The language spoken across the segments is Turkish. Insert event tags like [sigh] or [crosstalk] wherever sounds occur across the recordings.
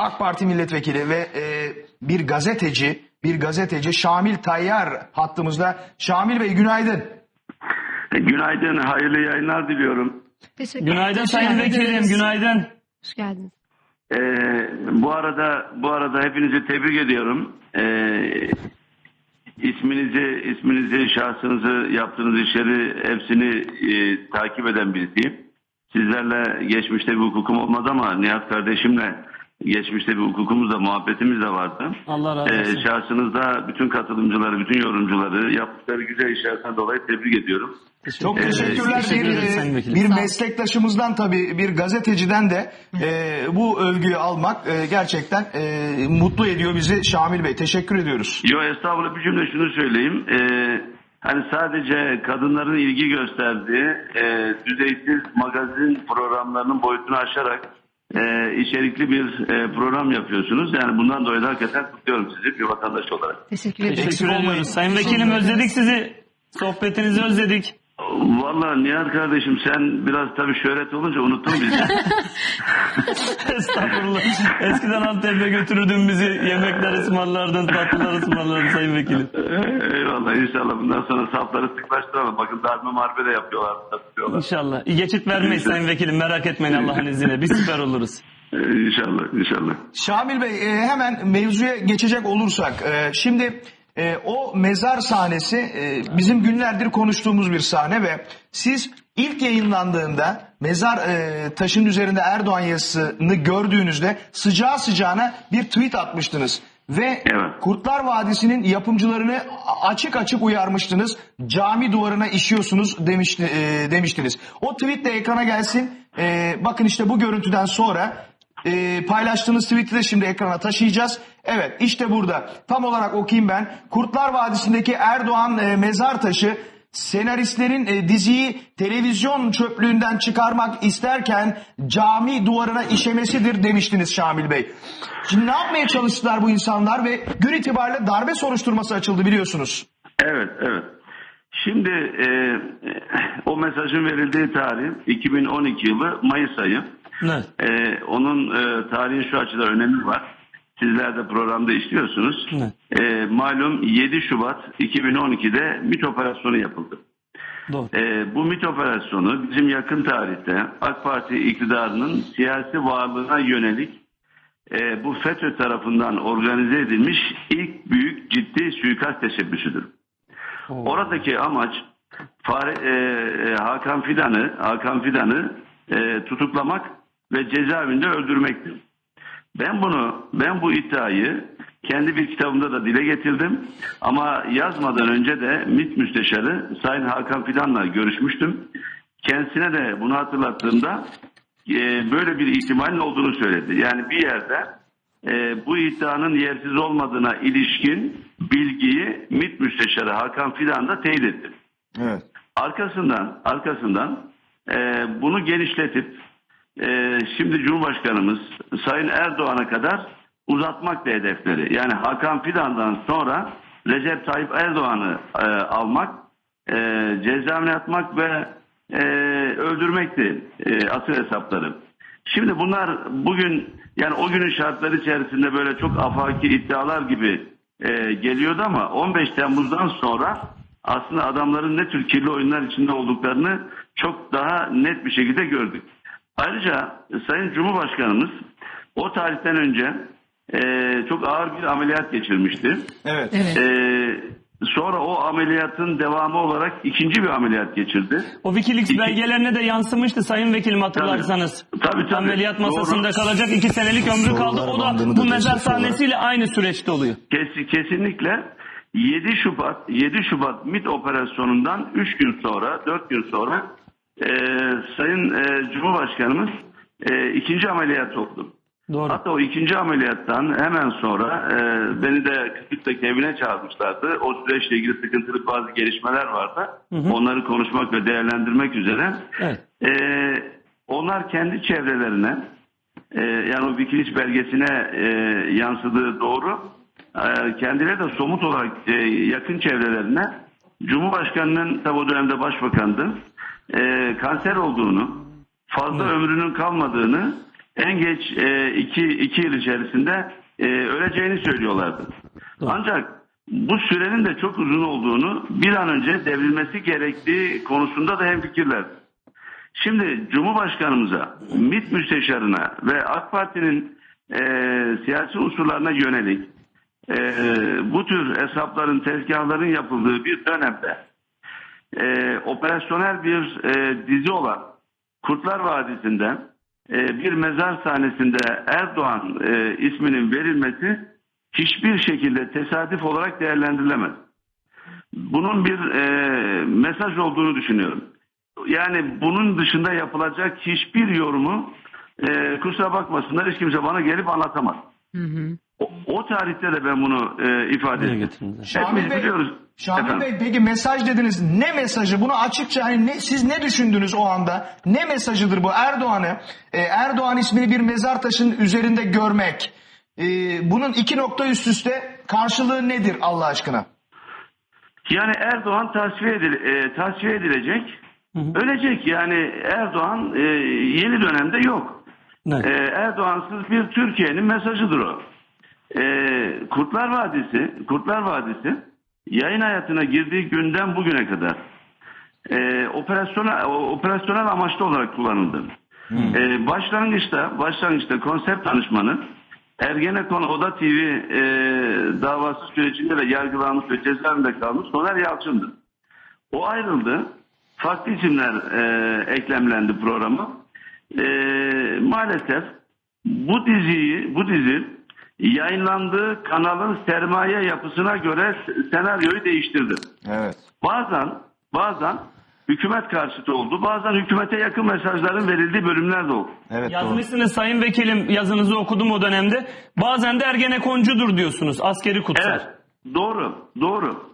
AK Parti milletvekili ve e, bir gazeteci, bir gazeteci Şamil Tayyar hattımızda. Şamil Bey günaydın. E, Günaydın, hayırlı yayınlar diliyorum. Teşekkür Günaydın Sayın. Vekilim, günaydın. Hoş geldiniz. Ee, bu arada bu arada hepinizi tebrik ediyorum. Ee, isminizi, isminizi, şahsınızı, yaptığınız işleri hepsini e, takip eden birisiyim. Sizlerle geçmişte bir hukukum olmadı ama Nihat kardeşimle geçmişte bir hukukumuz da muhabbetimiz de vardı. Allah razı Ee, olsun. şahsınızda bütün katılımcıları, bütün yorumcuları yaptıkları güzel işlerden dolayı tebrik ediyorum. Çok Ee, teşekkürler. teşekkür bir, e, bir meslektaşımızdan tabii bir gazeteciden de e, bu övgüyü almak e, gerçekten e, mutlu ediyor bizi Şamil Bey. Teşekkür ediyoruz. Yo estağfurullah bir cümle şunu söyleyeyim. Ee, hani sadece kadınların ilgi gösterdiği e, düzeysiz magazin programlarının boyutunu aşarak e, içerikli bir e, program yapıyorsunuz. Yani bundan dolayı da hakikaten kutluyorum sizi bir vatandaş olarak. Teşekkür. Eksik Teşekkür ediyoruz. Sayın Vekilim özledik sizi. Sohbetinizi özledik. Vallahi Nihat kardeşim sen biraz tabii şöhret olunca unuttun bizi. [laughs] Estağfurullah. Eskiden Antep'e götürürdün bizi. Yemekler ısmarlardın, tatlılar ısmarlardın Sayın Vekilim. Ee, Eyvallah inşallah bundan sonra safları sıklaştıralım. Bakın darbe marbe de yapıyorlar. Satıyorlar. İnşallah. Geçit vermeyiz Sayın Vekilim. Merak etmeyin Allah'ın izniyle. Biz süper oluruz. Ee, inşallah inşallah. Şamil Bey e, hemen mevzuya geçecek olursak e, şimdi e, o mezar sahnesi e, bizim günlerdir konuştuğumuz bir sahne ve siz ilk yayınlandığında mezar e, taşın üzerinde Erdoğan yazısını gördüğünüzde sıcağı sıcağına bir tweet atmıştınız. Ve Evet. Kurtlar Vadisi'nin yapımcılarını açık açık uyarmıştınız. Cami duvarına işiyorsunuz demişti, e, demiştiniz. O tweet de ekrana gelsin. E, bakın işte bu görüntüden sonra e, paylaştığınız tweet'i de şimdi ekrana taşıyacağız. Evet işte burada tam olarak okuyayım ben. Kurtlar Vadisi'ndeki Erdoğan e, mezar taşı senaristlerin e, diziyi televizyon çöplüğünden çıkarmak isterken cami duvarına işemesidir demiştiniz Şamil Bey. Şimdi ne yapmaya çalıştılar bu insanlar ve gün itibariyle darbe soruşturması açıldı biliyorsunuz. Evet, evet. Şimdi e, o mesajın verildiği tarih 2012 yılı Mayıs ayı. Evet. E, onun e, tarihin şu açıdan önemi var. Sizler de programda işliyorsunuz. Evet. E, malum 7 Şubat 2012'de MİT operasyonu yapıldı. Doğru. E, bu MİT operasyonu bizim yakın tarihte AK Parti iktidarının siyasi varlığına yönelik e, bu FETÖ tarafından organize edilmiş ilk büyük ciddi suikast teşebbüsüdür. Oradaki amaç Fare, e, e, Hakan Fidan'ı Hakan Fidan'ı e, tutuklamak ve cezaevinde öldürmektir. Ben bunu ben bu iddiayı kendi bir kitabımda da dile getirdim. Ama yazmadan önce de MİT Müsteşarı Sayın Hakan Fidan'la görüşmüştüm. Kendisine de bunu hatırlattığımda e, böyle bir ihtimalin olduğunu söyledi. Yani bir yerde e, bu iddianın yersiz olmadığına ilişkin bilgiyi MİT Müsteşarı Hakan Fidan da teyit etti. Evet. Arkasından arkasından e, bunu genişletip e, şimdi Cumhurbaşkanımız Sayın Erdoğan'a kadar uzatmak da hedefleri. Yani Hakan Fidan'dan sonra Recep Tayyip Erdoğan'ı e, almak, e, cezaevine atmak ve e, öldürmekti e, asıl hesapları. Şimdi bunlar bugün yani o günün şartları içerisinde böyle çok afaki iddialar gibi e, geliyordu ama 15 Temmuz'dan sonra aslında adamların ne tür kirli oyunlar içinde olduklarını çok daha net bir şekilde gördük. Ayrıca Sayın Cumhurbaşkanımız o tarihten önce e, çok ağır bir ameliyat geçirmişti. Evet. Evet. E, sonra o ameliyatın devamı olarak ikinci bir ameliyat geçirdi. O Wikileaks İki- belgelerine de yansımıştı Sayın Vekilim hatırlarsanız. Tabii, tabii, tabii. Ameliyat masasında Doğru. kalacak iki senelik ömrü kaldı. O da da bu mezar destekliyorlar. sahnesiyle aynı süreçte oluyor. Kes- kesinlikle 7 Şubat 7 Şubat MİT operasyonundan 3 gün sonra 4 gün sonra e, Sayın e, Cumhurbaşkanımız e, ikinci ameliyat oldu. Doğru. Hatta o ikinci ameliyattan hemen sonra e, beni de Kıbrıs'taki evine çağırmışlardı. O süreçle ilgili sıkıntılı bazı gelişmeler vardı. Onları konuşmak ve değerlendirmek üzere. Evet. E, onlar kendi çevrelerine e, yani o Wikileaks belgesine e, yansıdığı doğru. E, kendileri de somut olarak e, yakın çevrelerine Cumhurbaşkanının tabi o dönemde başbakandı. E, kanser olduğunu, fazla ömrünün kalmadığını en geç e, iki, iki yıl içerisinde e, öleceğini söylüyorlardı. Ancak bu sürenin de çok uzun olduğunu bir an önce devrilmesi gerektiği konusunda da hemfikirler. Şimdi Cumhurbaşkanımıza, MİT müsteşarına ve AK Parti'nin e, siyasi unsurlarına yönelik e, bu tür hesapların, tezgahların yapıldığı bir dönemde e, operasyonel bir e, dizi olan Kurtlar Vadisi'nde e, bir mezar sahnesinde Erdoğan e, isminin verilmesi hiçbir şekilde tesadüf olarak değerlendirilemez. Bunun bir e, mesaj olduğunu düşünüyorum. Yani bunun dışında yapılacak hiçbir yorumu e, kusura bakmasınlar hiç kimse bana gelip anlatamaz. O, o tarihte de ben bunu e, ifade ettim. Hepimiz Bey, biliyoruz. Şamil Efendim? Bey peki mesaj dediniz. Ne mesajı? Bunu açıkça hani ne, siz ne düşündünüz o anda? Ne mesajıdır bu? Erdoğan'ı, e, Erdoğan ismini bir mezar taşının üzerinde görmek. E, bunun iki nokta üst üste karşılığı nedir Allah aşkına? Yani Erdoğan tasfiye, edil, e, tasfiye edilecek. Ölecek yani Erdoğan e, yeni dönemde yok. Evet. E, Erdoğansız bir Türkiye'nin mesajıdır o. E, Kurtlar Vadisi, Kurtlar Vadisi yayın hayatına girdiği günden bugüne kadar e, operasyonel, operasyonel amaçlı olarak kullanıldı. E, başlangıçta, başlangıçta konsept danışmanı Ergenekon Oda TV e, davası sürecinde de yargılanmış ve cezaevinde kalmış Soner Yalçın'dı. O ayrıldı. Farklı isimler e, eklemlendi programa. E, maalesef bu diziyi, bu dizi yayınlandığı kanalın sermaye yapısına göre senaryoyu değiştirdi. Evet. Bazen bazen hükümet karşıtı oldu. Bazen hükümete yakın mesajların verildiği bölümler de oldu. Evet doğru. Yazmışsınız Sayın Vekilim yazınızı okudum o dönemde. Bazen de Ergenekoncudur diyorsunuz askeri kutsal. Evet. Doğru. Doğru.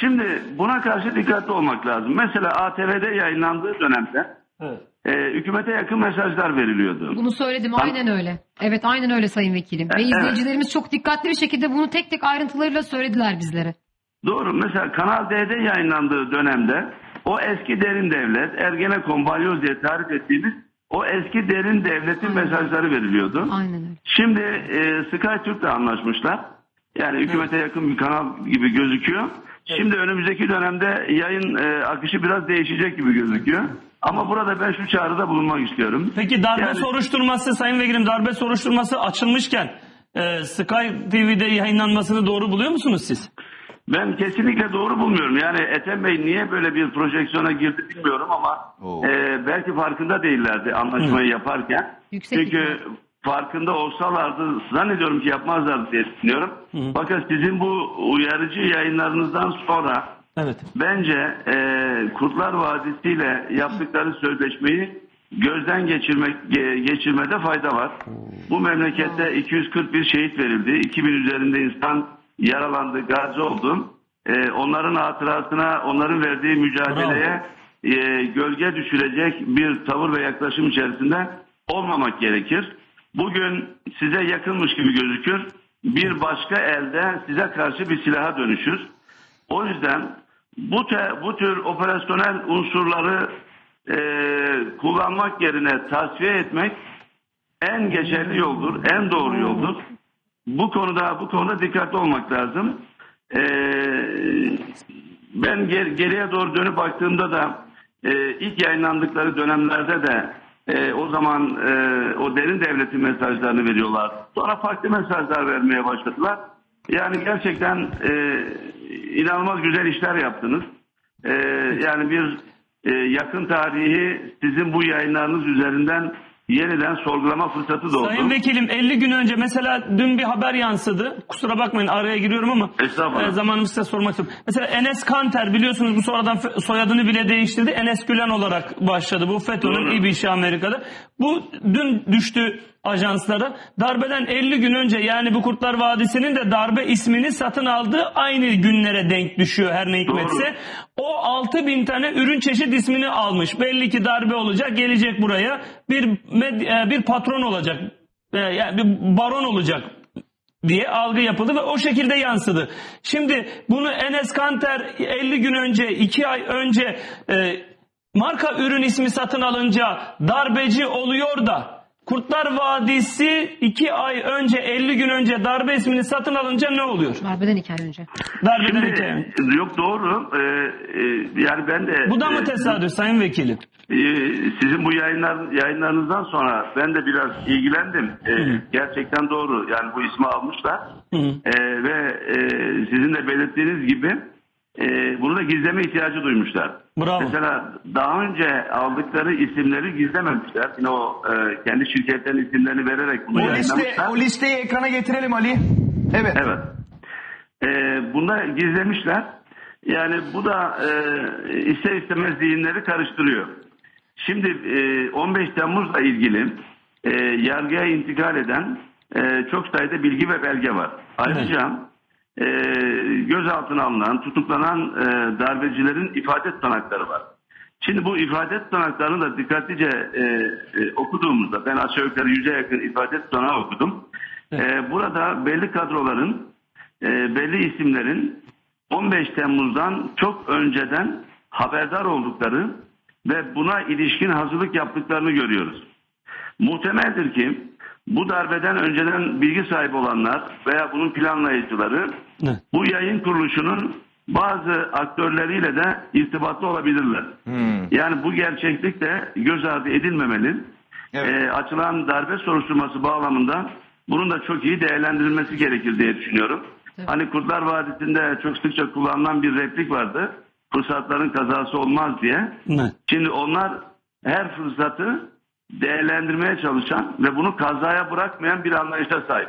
Şimdi buna karşı dikkatli olmak lazım. Mesela ATV'de yayınlandığı dönemde Evet. E, hükümete yakın mesajlar veriliyordu. Bunu söyledim aynen öyle. Evet aynen öyle Sayın Vekilim. Ve Evet. izleyicilerimiz çok dikkatli bir şekilde bunu tek tek ayrıntılarıyla söylediler bizlere. Doğru. Mesela Kanal D'de yayınlandığı dönemde o eski derin devlet, Ergenekon, Balyoz diye tarif ettiğimiz o eski derin devletin mesajları veriliyordu. Aynen öyle. Şimdi e, Sky Türk'le anlaşmışlar. Yani hükümete yakın bir kanal gibi gözüküyor. Şimdi önümüzdeki dönemde yayın e, akışı biraz değişecek gibi gözüküyor. Ama burada ben şu çağrıda bulunmak istiyorum. Peki darbe Yani- soruşturması Sayın Vekilim darbe soruşturması açılmışken e, Sky TV'de yayınlanmasını doğru buluyor musunuz siz? Ben kesinlikle doğru bulmuyorum. Yani Ethem Bey niye böyle bir projeksiyona girdi bilmiyorum ama Oo. e, belki farkında değillerdi anlaşmayı yaparken. Yüksek Çünkü ihtimal. farkında olsalardı zannediyorum ki yapmazlardı diye düşünüyorum. Fakat sizin bu uyarıcı yayınlarınızdan sonra Evet. bence e, Kurtlar Vadisi ile yaptıkları sözleşmeyi gözden geçirmek ge- geçirmede fayda var. Bu memlekette 241 şehit verildi. 2000 üzerinde insan yaralandı, gazi oldu. E, onların hatırasına, onların verdiği mücadeleye e, gölge düşürecek bir tavır ve yaklaşım içerisinde olmamak gerekir. Bugün size yakınmış gibi gözükür. Bir başka elde size karşı bir silaha dönüşür. O yüzden bu, te, bu tür operasyonel unsurları e, kullanmak yerine tasfiye etmek en geçerli yoldur, en doğru yoldur. Bu konuda bu konuda dikkatli olmak lazım. E, ben ger- geriye doğru dönüp baktığımda da e, ilk yayınlandıkları dönemlerde de e, o zaman e, o derin devletin mesajlarını veriyorlar. Sonra farklı mesajlar vermeye başladılar. Yani gerçekten e, inanılmaz güzel işler yaptınız. E, yani bir e, yakın tarihi sizin bu yayınlarınız üzerinden yeniden sorgulama fırsatı doğdu. Sayın Vekilim 50 gün önce mesela dün bir haber yansıdı. Kusura bakmayın araya giriyorum ama e, zamanımı size sormak istiyorum. Mesela Enes Kanter biliyorsunuz bu sonradan soyadını bile değiştirdi. Enes Gülen olarak başladı. Bu FETÖ'nün Doğru. iyi bir işi Amerika'da. Bu dün düştü ajanslara. Darbeden 50 gün önce yani bu Kurtlar Vadisi'nin de darbe ismini satın aldığı aynı günlere denk düşüyor her ne hikmetse. O 6 bin tane ürün çeşit ismini almış. Belli ki darbe olacak gelecek buraya bir e, bir patron olacak. E, Yani bir baron olacak diye algı yapıldı ve o şekilde yansıdı. Şimdi bunu Enes Kanter 50 gün önce 2 ay önce e, marka ürün ismi satın alınca darbeci oluyor da Kurtlar Vadisi 2 ay önce 50 gün önce darbe ismini satın alınca ne oluyor? Darbeden iki ay önce. Darbeden Şimdi, iki ay önce. yok doğru. Ee, e, yani ben de Bu da e, mı tesadüf Sayın Vekilim? e, sizin bu yayınlar yayınlarınızdan sonra ben de biraz ilgilendim. E, gerçekten doğru. Yani bu ismi almışlar. Hı hı. E, ve e, sizin de belirttiğiniz gibi e, bunu da gizleme ihtiyacı duymuşlar. Bravo. Mesela daha önce aldıkları isimleri gizlememişler. Yine o e, kendi şirketlerin isimlerini vererek bunu O, liste, o listeyi ekrana getirelim Ali. Evet. Evet. Ee, bunda gizlemişler. Yani bu da e, ister istemez zihinleri karıştırıyor. Şimdi e, 15 Temmuz'la ilgili e, yargıya intikal eden e, çok sayıda bilgi ve belge var. Ayrıca e, gözaltına alınan, tutuklanan e, darbecilerin ifade tutanakları var. Şimdi bu ifade tutanaklarını da dikkatlice e, e, okuduğumuzda ben aşağı yukarı yüze yakın ifade tutanağı okudum. E, burada belli kadroların, e, belli isimlerin 15 Temmuz'dan çok önceden haberdar oldukları ve buna ilişkin hazırlık yaptıklarını görüyoruz. Muhtemeldir ki bu darbeden önceden bilgi sahibi olanlar veya bunun planlayıcıları Ne? bu yayın kuruluşunun bazı aktörleriyle de irtibatlı olabilirler. Yani bu gerçeklik de göz ardı edilmemeli. Evet. Ee, açılan darbe soruşturması bağlamında bunun da çok iyi değerlendirilmesi gerekir diye düşünüyorum. Hani Kurtlar Vadisi'nde çok sıkça kullanılan bir replik vardı. Fırsatların kazası olmaz diye. Ne? Şimdi onlar her fırsatı değerlendirmeye çalışan ve bunu kazaya bırakmayan bir anlayışa sahip.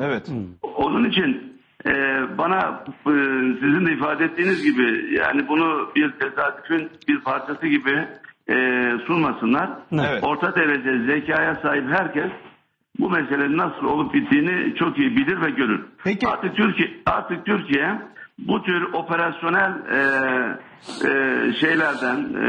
Evet. Onun için e, bana e, sizin de ifade ettiğiniz gibi yani bunu bir tesadüfün bir parçası gibi e, sunmasınlar. Evet. Orta derece zekaya sahip herkes bu meselenin nasıl olup bittiğini çok iyi bilir ve görür. Peki. Artık Türkiye artık Türkiye bu tür operasyonel e, e, şeylerden, e,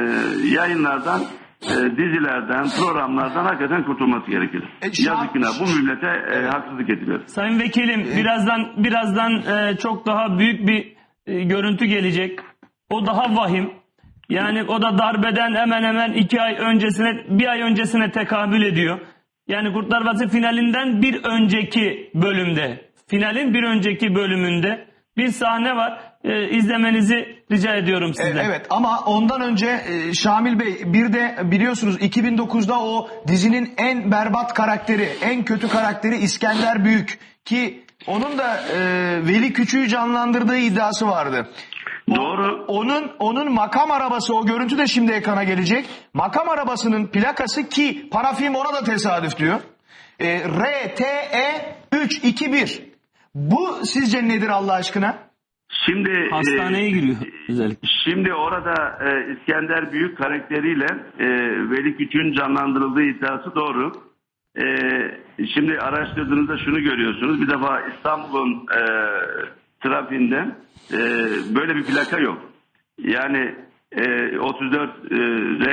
yayınlardan, e, dizilerden, programlardan hakikaten kurtulması gerekir. E, şu Yazık günah bu millete e, haksızlık ediliyor. Sayın Vekilim birazdan birazdan e, çok daha büyük bir e, görüntü gelecek. O daha vahim. Yani o da darbeden hemen hemen iki ay öncesine bir ay öncesine tekabül ediyor. Yani Kurtlar Vadisi finalinden bir önceki bölümde finalin bir önceki bölümünde bir sahne var. E, izlemenizi rica ediyorum E, sizden. Evet ama ondan önce e, Şamil Bey bir de biliyorsunuz 2009'da o dizinin en berbat karakteri, en kötü karakteri İskender Büyük ki onun da e, Veli Küçük'ü canlandırdığı iddiası vardı. O- Doğru. Onun onun makam arabası o görüntü de şimdi ekrana gelecek. Makam arabasının plakası ki parafilm ona da tesadüf diyor. E, RTE 321. Bu sizce nedir Allah aşkına? Şimdi Hastaneye e, giriyor özellikle. Şimdi orada e, İskender Büyük karakteriyle e, Veli Küçük'ün canlandırıldığı iddiası doğru. E, şimdi araştırdığınızda şunu görüyorsunuz. Bir defa İstanbul'un e, trafiğinde e, böyle bir plaka yok. Yani e, 34 e,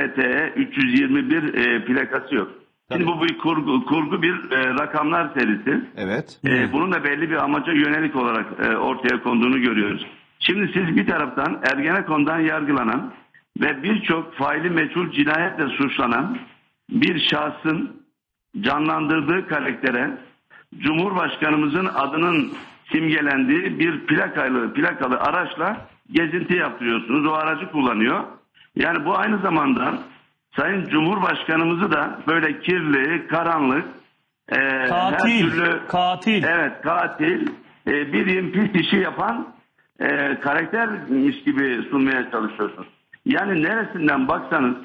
RTE 321 e, plakası yok. Şimdi bu bir kurgu, kurgu bir e, rakamlar serisi. Evet. Ee, bunun da belli bir amaca yönelik olarak e, ortaya konduğunu görüyoruz. Şimdi siz bir taraftan Ergenekon'dan yargılanan ve birçok faili meçhul cinayetle suçlanan bir şahsın canlandırdığı karaktere Cumhurbaşkanımızın adının simgelendiği bir plakalı plakalı araçla gezinti yaptırıyorsunuz. O aracı kullanıyor. Yani bu aynı zamanda Sayın Cumhurbaşkanımızı da böyle kirli, karanlık, e, her Katil. türlü Katil. Evet katil e, bir pis işi yapan e, karaktermiş gibi sunmaya çalışıyorsunuz. Yani neresinden baksanız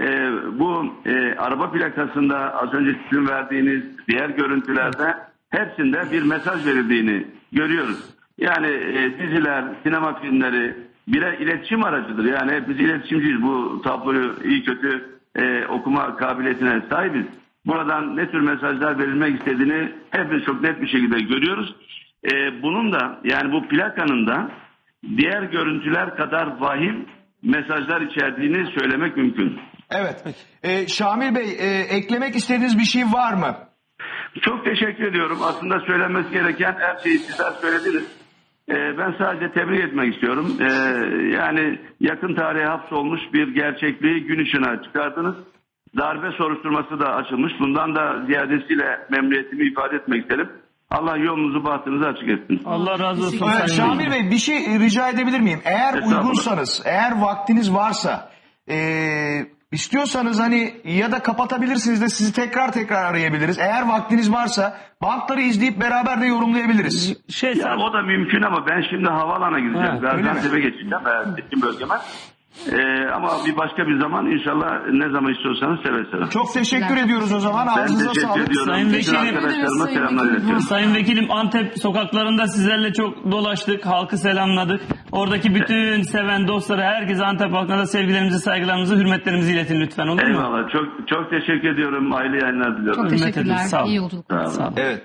e, bu e, araba plakasında az önce sizin verdiğiniz diğer görüntülerde hepsinde bir mesaj verildiğini görüyoruz. Yani e, diziler, sinema filmleri birer iletişim aracıdır. Yani hepimiz iletişimciyiz. Bu tabloyu iyi kötü e, okuma kabiliyetine sahibiz. Buradan ne tür mesajlar verilmek istediğini hepimiz çok net bir şekilde görüyoruz. E, bunun da yani bu plakanın da diğer görüntüler kadar vahim mesajlar içerdiğini söylemek mümkün. Evet. E, Şamil Bey e, eklemek istediğiniz bir şey var mı? Çok teşekkür ediyorum. Aslında söylenmesi gereken her şeyi sizler söylediniz. Ee, ben sadece tebrik etmek istiyorum. Ee, yani yakın tarihe hapsolmuş bir gerçekliği gün ışığına çıkardınız. darbe soruşturması da açılmış. Bundan da ziyadesiyle memnuniyetimi ifade etmek isterim. Allah yolunuzu bahtınızı açık etsin. Allah razı olsun. Evet, Şamil. Bey bir şey rica edebilir miyim? Eğer uygunsanız, eğer vaktiniz varsa eee, istiyorsanız hani ya da kapatabilirsiniz de sizi tekrar tekrar arayabiliriz. Eğer vaktiniz varsa bankları izleyip beraber de yorumlayabiliriz. Şey Ya sen o da mümkün ama ben şimdi havaalanına gideceğim. Ha? Gaziantep'e geçeceğim. Seçim bölgeme. Ee, ama bir başka bir zaman inşallah ne zaman istiyorsanız seve seve. Çok teşekkür ediyoruz o zaman. Ben Ağzınıza sağlık. ediyorum. Sayın Vekilim- arkadaşlarıma Sayın selamlar Vekilim. iletiyorum. Sayın Vekilim Antep sokaklarında sizlerle çok dolaştık. Halkı selamladık. Oradaki bütün seven dostları herkese Antep halkına da sevgilerimizi, saygılarımızı, hürmetlerimizi iletin lütfen olur mu? Eyvallah. Çok çok teşekkür ediyorum. Aile yayınlar diliyorum. Çok Hürmet teşekkürler. sağ olun. İyi yolculuklar. Sağ olun. Sağ olun. Evet.